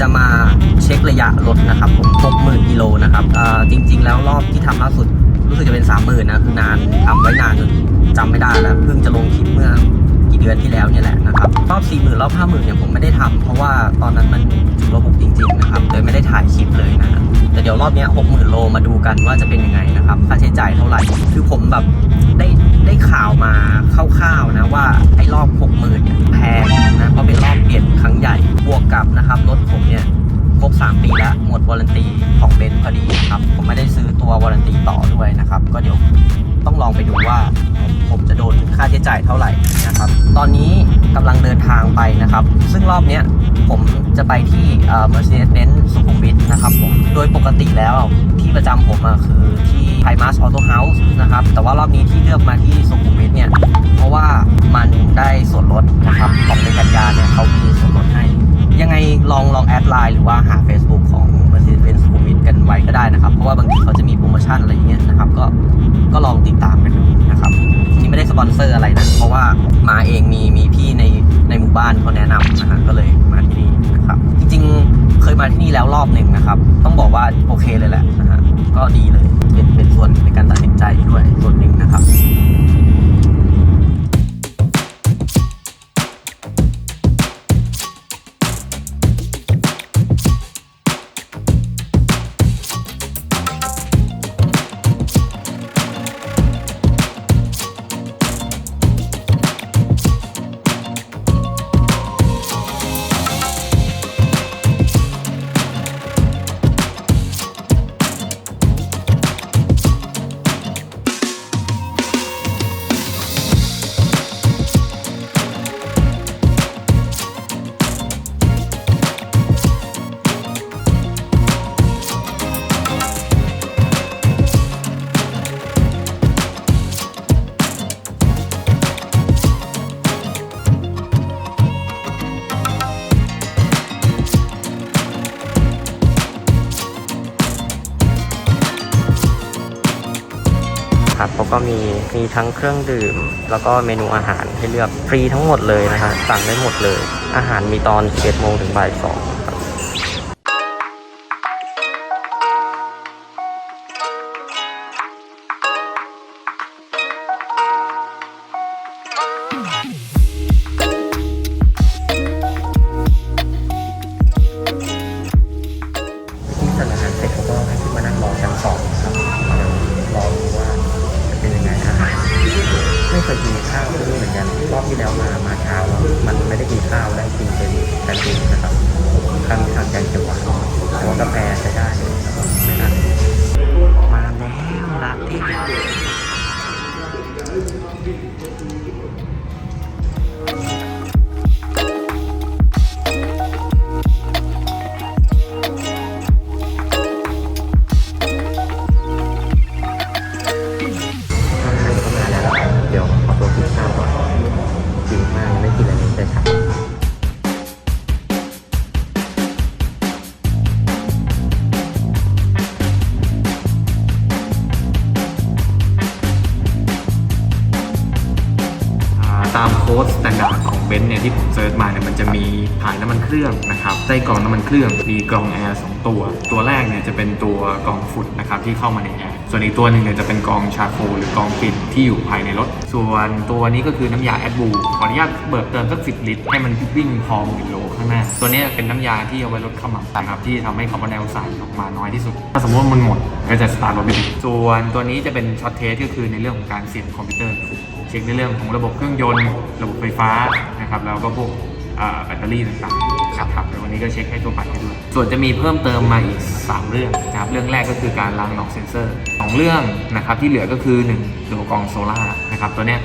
จะมาเช็คระยะรถนะครับผม60,000กิโลนะครับอ่าจริง ๆ แล้วรอบที่ทำล่าสุดรู้สึกจะเป็น 30,000นะคือนานทำไว้นานจนจำไม่ได้แล้วเพิ่งจะลงคลิปเมื่อกี่เดือนที่แล้วเนี่ยแหละนะครับรอบ 40,000รอบ 50,000เนี่ยผมไม่ได้ทำเพราะว่าตอนนั้นมันจุดระบบจริง ๆ นะครับเลยไม่ได้ถ่ายคลิปเลยนะฮะ แต่เดี๋ยวรอบนี้ย60,000โลมาดูกันว่าจะเป็นยังไงนะครับ ค่าใช้จ่ายเท่าไหร่ คือผมแบบได้ได้ข่าวมาคร่าวๆนะว่าไอ้รอบ6 0,000เนี่ยแพงนะเพราะเป็นรอบเปลี่ยนครั้งใหญ่บวกกับนะครับรถผมเนี่ย ครบ 3 ปีแล้วหมดวารันตีของเบนซ์พอดีครับ ผมไม่ได้ซื้อตัววารันตีต่อด้วยนะครับ ก็เดี๋ยวต้องลองไปดูว่า ผมจะโดนค่าใช้จ่ายเท่าไหร่นะครับ ตอนนี้กำลังเดินทางไปนะครับ ซึ่งรอบเนี้ยผมจะไปที่เอ่อ Mercedes-Benz สุขุมวิทนะครับผม โดยปกติแล้วที่ประจำผมอะคือที่ Primus Auto House นะครับ แต่ว่ารอบนี้ที่เลือกมาที่สุขุมวิทเนี่ย เพราะว่ามันได้ส่วนลดนะครับ ของในกันยาเนี่ยเขามีส่วนลดให้ ยังไงลองลองแอดไลน์หรือว่า ทั้งเครื่องดื่ม แล้วก็เมนูอาหารให้เลือกฟรีทั้งหมดเลยนะฮะสั่งได้หมดเลย อาหารมีตอน11โมงถึงบ่าย2 จะมีถ่ายน้ำมันเครื่องนะครับใต้กรองน้ำมันเครื่องมีกรองแอร์สองตัว ตัวแรกเนี่ยจะเป็นตัวกรองฝุ่นนะครับที่เข้ามาในแอร์ส่วนอีกตัวหนึ่งเนี่ยจะเป็นกรองชาโคหรือกรองกลิ่นที่อยู่ภายในรถ ส่วนตัวนี้ก็คือน้ำยาแอดบูขออนุญาตเบิกเติมสักสิลิตรให้มันวิ่งพอหมื่นโลข้างหน้า ตัวนี้เป็นน้ำยาที่เอาไว้ลดขมำนะครับที่ทำให้คาร์บอนไดออกไซด์ออกมาน้อยที่สุด ถ้าสมมติว่ามันหมดก็จะสตาร์ทรถไม่ติดส่วนตัวนี้จะเป็นช็อตเทสก็คือในเรื่องของการเสียบคอมพิวเตอร์ เช็คในเรื่องของระบบเครื่องยนต์ ระบบไฟฟ้านะครับแล้วก็พวก แบตเตอรี่ต่างๆครับแล้ววันนี้ก็เช็คให้ตัวบัตรให้ด้วยส่วนจะมีเพิ่มเติมมาอีก 3 เรื่องนะครับเรื่องแรกก็คือการล้างน็อกเซนเซอร์สองเรื่องนะครับที่เหลือก็คือ1ตัวกรองโซล่านะครับตัวเนี้ย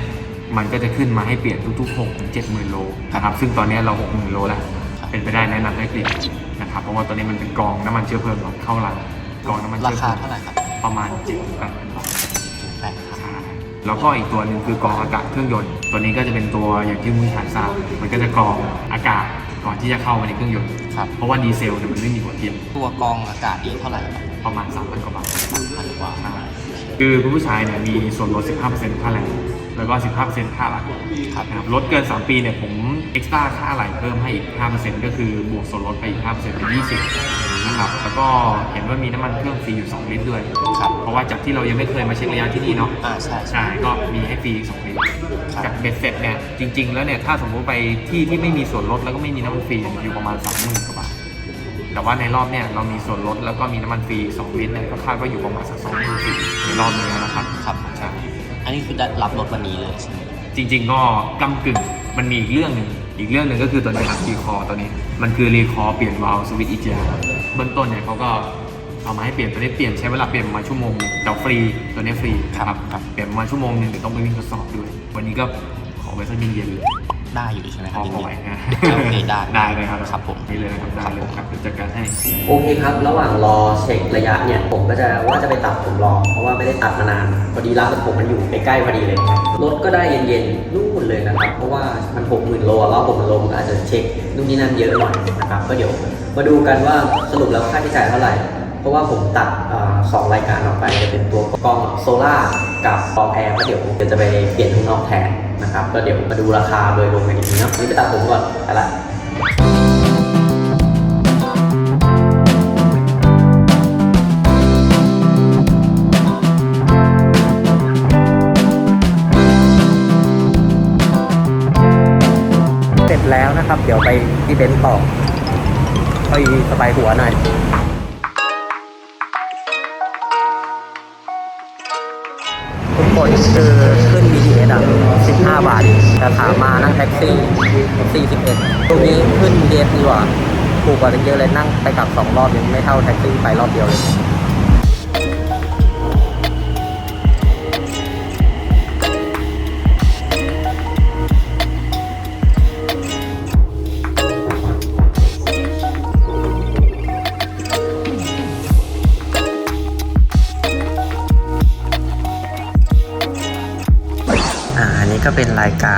มันก็จะขึ้นมาให้เปลี่ยนทุกๆ6ถึง7หมื่นโลนะครับซึ่งตอนเนี้ยเรา6หมื่นโลแล้วเป็นไปได้แนะนำให้เปลี่ยนนะครับเพราะว่าตัวนี้มันเป็นกรองน้ำมันเชื้อเพลิงเราเข้าร้านกรองน้ำมันราเชื้อเพคาลิงเท่าไหร่ครับประมาณ7จ็ดแปดพันบาทแปดครับใช่ แล้วก็อีกตัวหนึ่งคือกรองอากาศเครื่องยนต์ ตัวนี้ก็จะเป็นตัวอย่างที่มุ้ยฐานทราบมันก็จะกรองอากาศก่อนที่จะเข้ามาในเครื่องยนต์ ครับ เพราะว่าดีเซลเนี่ยมันไม่มีหัวเทียมตัวกรองอากาศอีกเท่าไหร่ครับประมาณ 3,000 กว่าบาทพันกว่าใช่คือคุณผู้ชายเนี่ยมีส่วนลด 15%ค่าแรง แล้วก็ 15%ค่าอะไหล่ครับนะครับลดเกิน 3 ปีเนี่ยผมเอ็กซ์ตร้าค่าอะไหล่เพิ่มให้อีก 5%ก็คือบวกส่วนลดไปอีก 5%เป็น20นะ ครับ แล้วก็เห็นว่ามีน้ำมันเครื่องฟรีอยู่ 2 ลิตรด้วย ครับเพราะว่าจากที่เรายังไม่เคยมาเช็คระยะที่นี่เนาะ อ่าใช่ใช่ก็มีให้ฟรีอีก2ลิตรครับ จากเบ็ดเสร็จเนี่ยจริง ๆ แล้วเนี่ยถ้าสมมุติไปที่ที่ไม่มีส่วนลดแล้วก็ไม่มีน้ำมันฟรีเนี่ยอยู่ประมาณ30,000กว่าบาทแต่ว่าในรอบเนี่ยเรามีส่วนลดแล้วก็มีน้ำมันฟรี2ลิตรเนี่ยก็คาดว่าอยู่ประมาณสัก2 4 0 0 0ในรอบนี้นะครับครับ ใช่อันนี้คือได้รับรถวันนี้เลยใช่ไหม จริง ๆ ก็กำกึ่งมันมีอีกเรื่องหนึ่ง อีกเรื่องหนึ่งก็คือตัวนี้ครับรีคอตัวนี้ มันคือรีคอเปลี่ยนวาล์วสวิตช์อีเจียเบื้องต้นเนี่ยเขาก็เอามาให้เปลี่ยนตัวนี้เปลี่ยนใช้เวลาเปลี่ยนมาชั่วโมงแต่ฟรีตัวนี้ฟรีนะครับครับเปลี่ยนมาชั่วโมงหนึ่งเดี๋ยวต้องไปวิ่งทดสอบด้วย วันนี้ก็ขอไปสักเย็นๆเลย ได้อยู่ใช่ไหมคพรับอจพอริงไหวนะๆโอเคได้ได้เลยครับครับผม นี่เลยนะครับได้เลยครับเดี๋ยวจัดการให้ โอเคครับ ระหว่างรอเช็คระยะเนี่ย ผมก็จะว่าจะไปตัดผมรอ เพราะว่าไม่ได้ตัดมานาน พอดีร้านตัดผมมันอยู่ใกล้ๆพอดีเลยครับรถก็ได้เย็นๆนู่นเลยนะครับ เพราะว่ามันหกหมื่นโลอะรอบผมมันโลมันก็อาจจะเช็คนู่นนี่นั่นเยอะหน่อยนะครับ ก็เดี๋ยวมาดูกันว่าสรุปแล้วค่าใช้จ่ายเท่าไหร่ เพราะว่าผมตัดเอ่อสองรายการออกไปจะเป็นตัวกล้องโซล่ากับกล้องแอร์ก็เดี๋ยวเดี๋ยวจะไปเปลี่ยนข้างนอกแทน นะครับก็เดี๋ยวมาดูราคาโดยรวมกันอีกทีนะนนี่ไปตัดผมก่อนไปละเสร็จแล้วนะครับ เดี๋ยวไปที่เบนซ์ต่อไปสบายหัวหน่อย กคนคือขึ้น BTS อะ 15 บาท แต่ถามมานั่งแท็กซี่ 41ตรงนี้ขึ้น BTS ดีกว่า ถูกกว่าเยอะเลยนั่งไปกลับ 2 รอบยังไม่เท่าแท็กซี่ไปรอบเดียวเลย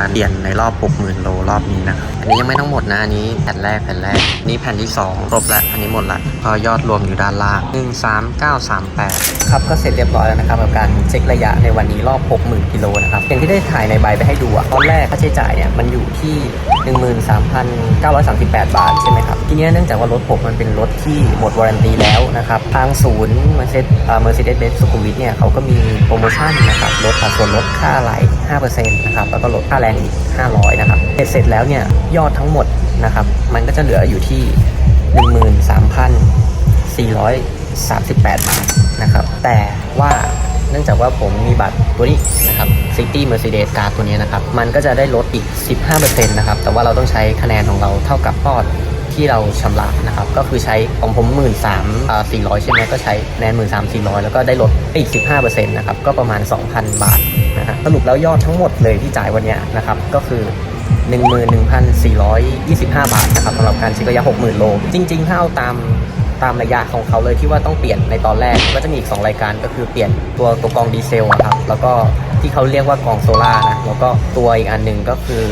การเปลี่ยนในรอบ 60,000 โลรอบนี้นะครับ อันนี้ยังไม่ทั้งหมดนะอันนี้แผ่นแรกแผ่นแรก นี่แผ่นที่ 2 ครบแล้ว อันนี้หมดละพอยอดรวมอยู่ด้านล่าง 13938 ครับ ก็เสร็จเรียบร้อยแล้วนะครับกับการเช็คระยะในวันนี้รอบ 60,000 กิโลนะครับอย่างที่ได้ถ่ายในใบไปให้ดูอะตอนแรกค่าใช้จ่ายเนี่ยมันอยู่ที่ 13,938 บาทใช่ไหมครับทีนี้เนื่องจากว่ารถผมมันเป็นรถที่หมดวารันตีแล้วนะครับทางศูนย์เมอร์เซเดเมอร์เซเดสเบนซ์สุขุมวิทเนี่ยเขาก็มีโปรโมชั่นนะครับลดส่วนลดค่าไหล5%นะครับแล้วก็ลดค่าแรงอีก 500 นะครับเสร็จแล้วเนี่ยยอดทั้งหมดนะครับ มันก็จะเหลืออยู่ที่ 13,438 บาทนะครับ แต่ว่าเนื่องจากว่าผมมีบัตรตัวนี้นะครับ City Mercedes Card ตัวนี้นะครับ มันก็จะได้ลดอีก 15%นะครับ แต่ว่าเราต้องใช้คะแนนของเราเท่ากับยอดที่เราชำระนะครับ ก็คือใช้ของผมหมื่นสามสี่ร้อยใช่ไหมก็ใช้คะแนนหมื่นสามสี่ร้อยแล้วก็ได้ลดอีก15%นะครับ ก็ประมาณ2,000บาท นะฮะสรุปแล้วยอดทั้งหมดเลยที่จ่ายวันนี้นะครับก็คือ 11,425 บาทนะครับสำหรับการเช็คระยะ 60,000 โล จริงๆ ถ้าเอาตามตามระยะของเขาเลยที่ว่าต้องเปลี่ยนในตอนแรกก็จะมีอีก 2 รายการก็คือเปลี่ยนตัวตัวกองดีเซลอะครับแล้วก็ที่เขาเรียกว่ากองโซล่านะแล้วก็ตัวอีกอันหนึ่งก็คือ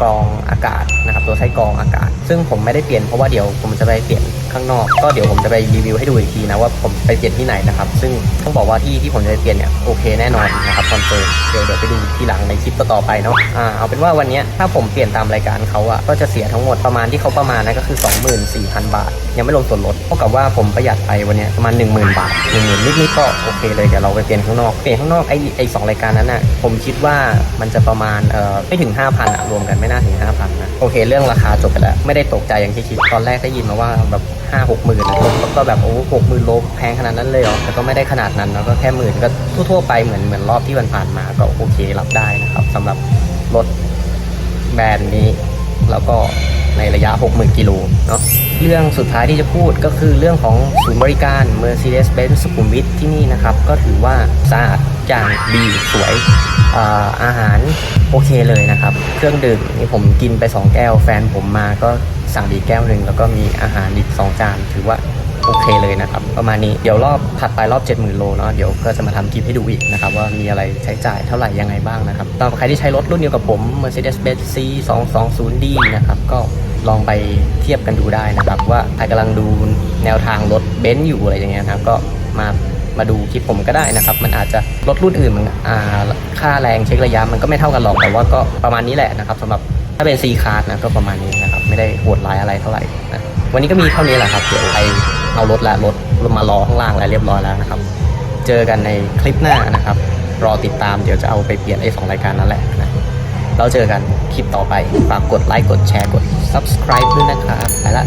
กรองอากาศนะครับตัวใช้กรองอากาศ ซึ่งผมไม่ได้เปลี่ยนเพราะว่าเดี๋ยวผมจะไปเปลี่ยน ข้างนอก ก็เดี๋ยวผมจะไปรีวิวให้ดูอีกทีนะว่าผมไปเปลี่ยนที่ไหนนะครับ ซึ่งต้องบอกว่าที่ที่ผมจะไปเปลี่ยนเนี่ยโอเคแน่นอนนะครับคอนเฟิร์มเดี๋ยวเดี๋ยวไปดูทีหลังในคลิปต่อไปเนาะอ่าเอาเป็นว่าวันนี้ถ้าผมเปลี่ยนตามรายการเขาอะก็จะเสียทั้งหมดประมาณที่เขาประมาณนะก็คือ 24,000 บาท ยังไม่รวมส่วนลดเท่ากับว่าผมประหยัดไปวันนี้ประมาณ 10,000 บาท10,000นิดๆก็โอเคเลยเดี๋ยวเราไปเปลี่ยนข้างนอกเปลี่ยนข้างนอกไอ้ไอ้สองรายการนั้นน่ะผมคิดว่ามันจะประมาณเอ่อไม่ถึง 5,000อะรวมกันไม่น่าถึง5,000นะโอเค เรื่องราคาจบไปแล้วไม่ได้ตกใจอย่างที่คิดตอนแรกได้ยินมาว่าแบบ ห้าหกหมื่นแล้วก็แบบโอ้หกหมื่นโลแพงขนาดนั้นเลยเหรอแต่ก็ไม่ได้ขนาดนั้นนะก็แค่หมื่นก็ทั่วๆไปเหมือนเหมือนรอบที่มันผ่านมาก็โอเครับได้นะครับสำหรับรถแบรนด์นี้ แล้วก็ในระยะ 60,000 กิโลเนาะเรื่องสุดท้ายที่จะพูดก็คือเรื่องของศูนย์บริการ Mercedes-Benz สุขุมวิทที่นี่นะครับ ก็ถือว่าสะอาดอย่างดีสวยอาอาหารโอเคเลยนะครับ เครื่องดื่มนี่ผมกินไป 2 แก้วแฟนผมมาก็ สั่งอีแก้วหนึ่งแล้วก็มีอาหารอีก2จานถือว่าโอเคเลยนะครับประมาณนี้เดี๋ยวรอบถัดไปรอบ 70,000 โลเนาะเดี๋ยวก็จะมาทำคลิปให้ดูอีกนะครับว่ามีอะไรใช้จ่ายเท่าไหร่ยังไงบ้างนะครับสำหรับใครที่ใช้รถรุ่นเดียวกับผม Mercedes-Benz C 2 2 0 D นะครับก็ลองไปเทียบกันดูได้นะครับ ว่าใครกำลังดูแนวทางรถเบนซ์อยู่อะไรอย่างเงี้ยนะครับก็มามาดูคลิปผมก็ได้นะครับ มันอาจจะรถรุ่นอื่นมันอ่าค่าแรงเช็คระยะมันก็ไม่เท่ากันหรอกแต่ว่าก็ประมาณนี้แหละนะครับสำหรับถ้าเป็น C card นะก็ประมาณนี้นะ ไม่ได้โหดร้ายอะไรเท่าไหร่นะวันนี้ก็มีเท่านี้แหละครับเดี๋ยวไปเอารถและรถมารอข้างล่างแล้วเรียบร้อยแล้วนะครับ เจอกันในคลิปหน้านะครับ รอติดตามเดี๋ยวจะเอาไปเปลี่ยนไอ้สองรายการนั่นแหละนะเราเจอกันคลิปต่อไปฝากกดไลค์กดแชร์กด subscribe ด้วยนะครับไปละ